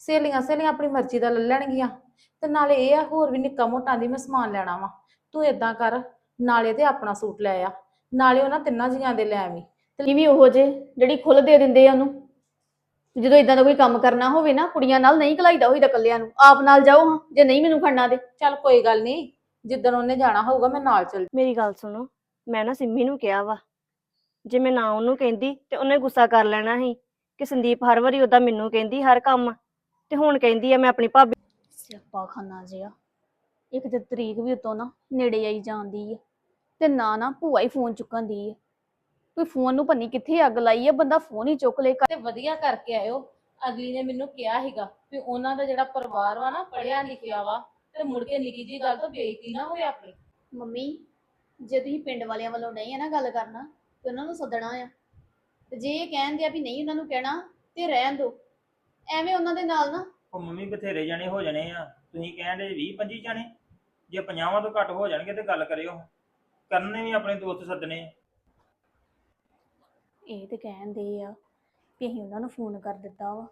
ਸਹੇਲੀਆਂ ਸਹੇਲੀਆਂ ਆਪਣੀ ਮਰਜ਼ੀ ਦਾ ਲੈ ਲੈਣਗੀਆਂ। ਤੇ ਨਾਲੇ ਇਹ ਆ ਹੋਰ ਵੀ ਨਿੱਕਾ ਮੋਟਾ ਦੀ ਮੈਂ ਸਮਾਨ ਲੈਣਾ ਵਾ। ਤੂੰ ਏਦਾਂ ਕਰ ਨਾਲੇ ਤੇ ਆਪਣਾ ਸੂਟ ਲੈ ਆ। ਨਾਲੇ ਉਹਨਾਂ ਤਿੰਨਾਂ ਜੀਆਂ ਦੇ ਲੈ ਆਵੀਂ। ਇਹ ਵੀ ਉਹੋ ਜੇ ਜਿਹੜੀ ਖੁੱਲ ਦੇ ਦਿੰਦੇ ਆ ਉਹਨੂੰ। ਜਦੋਂ ਇਦਾਂ ਦਾ ਕੋਈ ਕੰਮ ਕਰਨਾ ਹੋਵੇ ਨਾ ਕੁੜੀਆਂ ਨਾਲ ਨਹੀਂ ਘਲਾਈਦਾ ਹੋਈਦਾ ਕੱਲਿਆਂ ਨੂੰ। ਆਪ ਨਾਲ ਜਾਓ ਹਾਂ ਜੇ ਨਹੀਂ ਮੈਨੂੰ ਖੜਨਾ ਤੇ। ਚੱਲ ਕੋਈ ਗੱਲ ਨਹੀਂ ਜਿੱਦਣ ਉਹਨੇ ਜਾਣਾ ਹੋਊਗਾ ਮੈਂ ਨਾਲ ਚੱਲ ਮੇਰੀ ਗੱਲ ਸੁਣੋ ਮੈਂ ਨਾ ਸਿੰਮੀ ਨੂੰ ਕਿਹਾ ਵਾ ਜੇ ਮੈਂ ਨਾ ਉਹਨੂੰ ਕਹਿੰਦੀ ਤੇ ਉਹਨੇ ਗੁੱਸਾ ਕਰ ਲੈਣਾ ਸੀ ਕਿ ਸੰਦੀਪ ਹਰ ਵਾਰੀ ਉਹਦਾ ਮੈਨੂੰ ਕਹਿੰਦੀ ਹਰ ਕੰਮ। ਤੇ ਹੁਣ ਕਹਿੰਦੀ ਆ ਮੈਂ ਆਪਣੀ ਭਾਬੀ ਸਿਆਪਾ ਖਾਨਾ ਜਿਆ ਇੱਕ ਤੇ ਤਰੀਕ ਵੀ ਉਤੋਂ ਨਾ ਨੇੜੇ ਆਈ ਜਾਂਦੀ ਹੈ ਤੇ ਨਾ ਨਾ ਭੂਆ ਹੀ ਫੋਨ ਚੁੱਕਣ ਦੀ ਹੈ ਕੋਈ ਫੋਨ ਨੂੰ ਪੰਨੀ ਕਿੱਥੇ ਅੱਗ ਲਾਈ ਹੈ ਬੰਦਾ ਫੋਨ ਹੀ ਚੁੱਕ ਲੇ ਤੇ ਵਧੀਆ ਕਰਕੇ ਆਇਓ। ਅਗਲੀ ਨੇ ਮੈਨੂੰ ਕਿਹਾ ਸੀਗਾ ਵੀ ਉਹਨਾਂ ਦਾ ਜਿਹੜਾ ਪਰਿਵਾਰ ਵਾ ਨਾ ਪੜਿਆ ਲਿਖਿਆ ਵਾ ਤੇ ਮੁੜ ਕੇ ਨਿੱਕੀ ਜੀ ਗੱਲ ਤੋਂ ਬੇਇੱਜ਼ਤੀ ਨਾ ਹੋਏ ਆਪਣੀ। ਮੰਮੀ ਜੇ ਤੁਸੀਂ ਪਿੰਡ ਵਾਲਿਆਂ ਵੱਲੋਂ ਨਹੀਂ ਹੈ ਨਾ ਗੱਲ ਕਰਨਾ ਤੇ ਉਹਨਾਂ ਨੂੰ ਸੱਦਣਾ ਆ। ਤੇ ਜੇ ਇਹ ਕਹਿੰਦੇ ਆ ਵੀ ਨਹੀਂ ਉਹਨਾਂ ਨੂੰ ਕਹਿਣਾ ਤੇ ਰਹਿਣ ਦਿਓ। ਐਵੇਂ ਉਹਨਾਂ ਦੇ ਨਾਲ ਨਾ। ਉਹ ਮੰਮੀ ਬਥੇਰੇ ਜਾਣੇ ਹੋ ਜਾਣੇ ਆ। ਤੁਸੀਂ ਕਹਿੰਦੇ 20 25 ਜਾਣੇ। ਜੇ 50 ਤੋਂ ਘੱਟ ਹੋ ਜਾਣਗੇ ਤੇ ਗੱਲ ਕਰਿਓ। ਕਰਨ ਵੀ ਆਪਣੇ ਦੋਸਤ ਸੱਦਣੇ ਆ। ਇਹ ਤੇ ਕਹਿੰਦੇ ਆ ਵੀ ਅਸੀਂ ਉਹਨਾਂ ਨੂੰ ਫੋਨ ਕਰ ਦਿੱਤਾ ਵਾ।